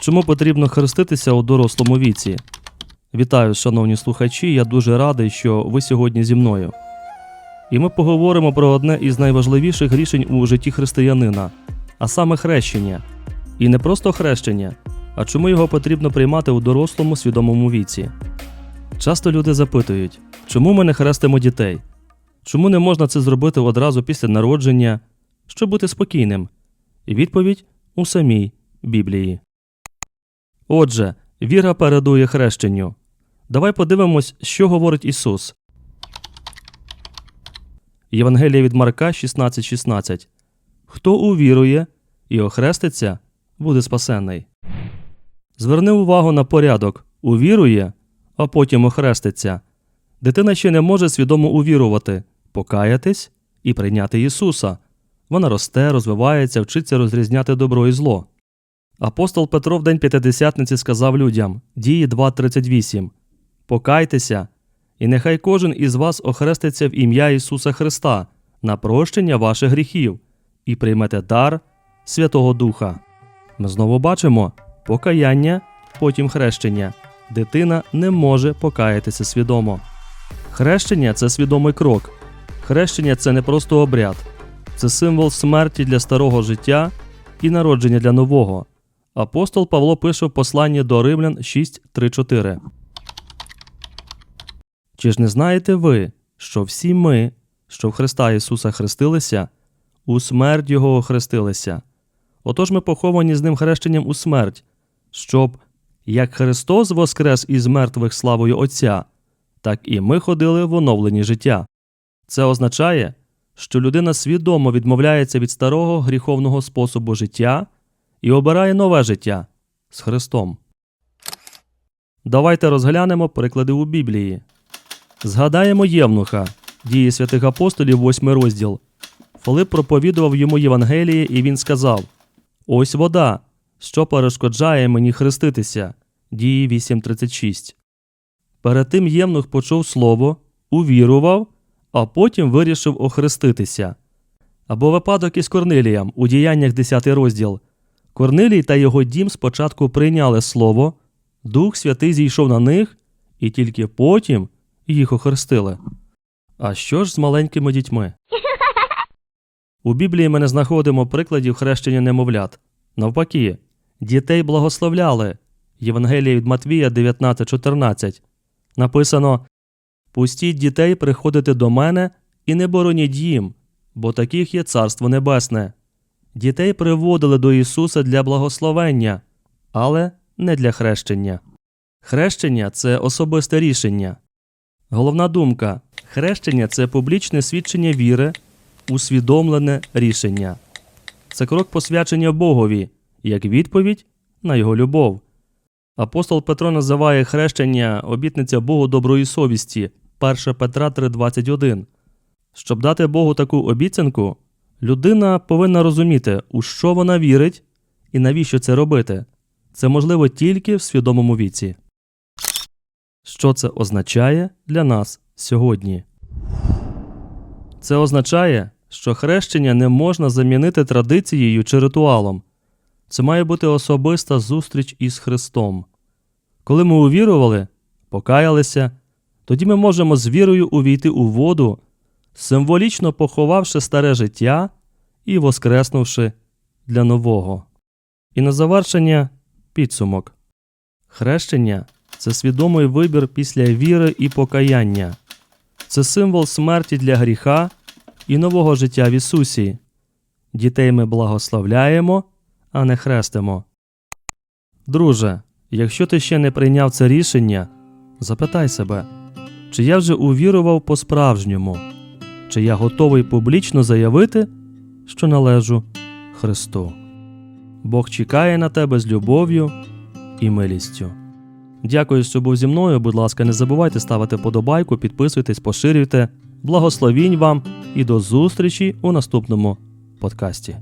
Чому потрібно хреститися у дорослому віці? Вітаю, шановні слухачі. Я дуже радий, що ви сьогодні зі мною. І ми поговоримо про одне із найважливіших рішень у житті християнина, а саме хрещення. І не просто хрещення, а чому його потрібно приймати у дорослому свідомому віці. Часто люди запитують, чому ми не хрестимо дітей? Чому не можна це зробити одразу після народження, щоб бути спокійним? І відповідь у самій Біблії. Отже, віра передує хрещенню. Давай подивимось, що говорить Ісус. Євангелія від Марка 16.16. Хто увірує і охреститься, буде спасенний. Зверни увагу на порядок увірує, а потім охреститься. Дитина ще не може свідомо увірувати, покаятись і прийняти Ісуса. Вона росте, розвивається, вчиться розрізняти добро і зло. Апостол Петро в день П'ятидесятниці сказав людям Дії 2.38 Покайтеся, і нехай кожен із вас охреститься в ім'я Ісуса Христа на прощення ваших гріхів і приймете дар Святого Духа. Ми знову бачимо покаяння, потім хрещення. Дитина не може покаятися свідомо. Хрещення це свідомий крок. Хрещення це не просто обряд, це символ смерті для старого життя і народження для нового. Апостол Павло пише в посланні до Римлян 6.3.4. Чи ж не знаєте ви, що всі ми, що в Христа Ісуса хрестилися, у смерть Його охрестилися? Отож ми поховані з Ним хрещенням у смерть, щоб, як Христос воскрес із мертвих славою Отця, так і ми ходили в оновленні життя. Це означає, що людина свідомо відмовляється від старого гріховного способу життя і обирає нове життя з Христом. Давайте розглянемо приклади у Біблії. Згадаємо Євнуха, дії святих апостолів, 8 розділ. Филип проповідував йому Євангеліє, і він сказав: Ось вода, що перешкоджає мені хреститися. Дії 8.36. Перед тим Євнух почув слово, увірував, а потім вирішив охреститися. Або випадок із Корнилієм у діяннях 10 розділ. Корнилій та його дім спочатку прийняли слово, Дух Святий зійшов на них, і тільки потім їх охрестили. А що ж з маленькими дітьми? У Біблії ми не знаходимо прикладів хрещення немовлят. Навпаки, дітей благословляли. Євангелія від Матвія 19.14. Написано Пустіть дітей приходити до мене і не бороніть їм, бо таких є Царство Небесне. Дітей приводили до Ісуса для благословення, але не для хрещення. Хрещення це особисте рішення. Головна думка хрещення це публічне свідчення віри, усвідомлене рішення. Це крок посвячення Богові як відповідь на його любов. Апостол Петро називає хрещення обітниця Богу доброї совісті 1 Петра 3:21. Щоб дати Богу таку обіцянку, людина повинна розуміти, у що вона вірить і навіщо це робити. Це можливо тільки в свідомому віці. Що це означає для нас сьогодні? Це означає, що хрещення не можна замінити традицією чи ритуалом. Це має бути особиста зустріч із Христом. Коли ми увірували, покаялися, тоді ми можемо з вірою увійти у воду, символічно поховавши старе життя і воскреснувши для нового. І на завершення підсумок. Хрещення це свідомий вибір після віри і покаяння. Це символ смерті для гріха і нового життя в Ісусі. Дітей ми благословляємо, а не хрестимо. Друже, якщо ти ще не прийняв це рішення, запитай себе, чи я вже увірував по-справжньому, чи я готовий публічно заявити, що належу Христу. Бог чекає на тебе з любов'ю і милістю. Дякую, що був зі мною. Будь ласка, не забувайте ставити подобайку, підписуйтесь, поширюйте. Благословінь вам і до зустрічі у наступному подкасті.